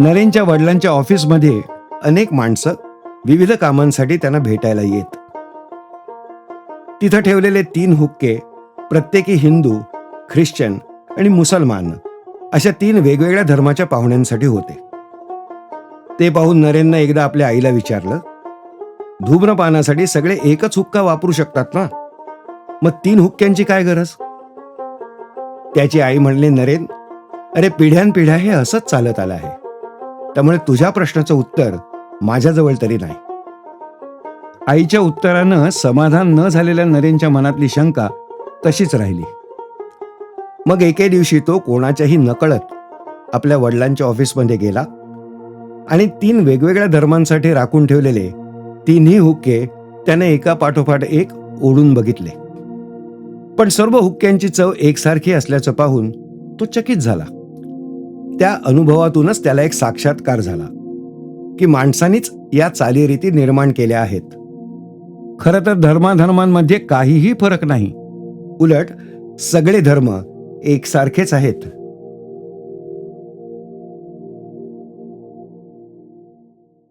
नरेनच्या वडिलांच्या ऑफिसमध्ये अनेक माणसं विविध कामांसाठी त्यांना भेटायला येत. तिथं ठेवलेले तीन हुक्के प्रत्येकी हिंदू ख्रिश्चन आणि मुसलमान अशा तीन वेगवेगळ्या धर्माच्या पाहुण्यांसाठी होते. ते पाहून नरेननं एकदा आपल्या आईला विचारलं धूम्रपानासाठी सगळे एकच हुक्का वापरू शकतात ना? मग तीन हुक्क्यांची काय गरज? त्याची आई म्हणले नरेन अरे पिढ्यानपिढ्या हे असंच चालत आलं आहे. त्यामुळे तुझ्या प्रश्नाचं उत्तर माझ्याजवळ तरी नाही. आईच्या उत्तरानं समाधान न झालेल्या नरेनच्या मनातली शंका तशीच राहिली. मग एके दिवशी तो कोणाच्याही नकळत आपल्या वडिलांच्या ऑफिसमध्ये गेला आणि तीन वेगवेगळ्या धर्मांसाठी राखून ठेवलेले तिन्ही हुक्के त्याने एका पाठोपाठ एक ओढून बघितले. पण सर्व हुक्क्यांची चव एकसारखी असल्याचं पाहून तो चकित झाला. त्या अनुभवातूनच त्याला एक साक्षात्कार झाला की माणसानीच या चालीरीती निर्माण केल्या आहेत. खरं तर धर्माधर्मांमध्ये काहीही फरक नाही. उलट सगळे धर्म एकसारखेच आहेत.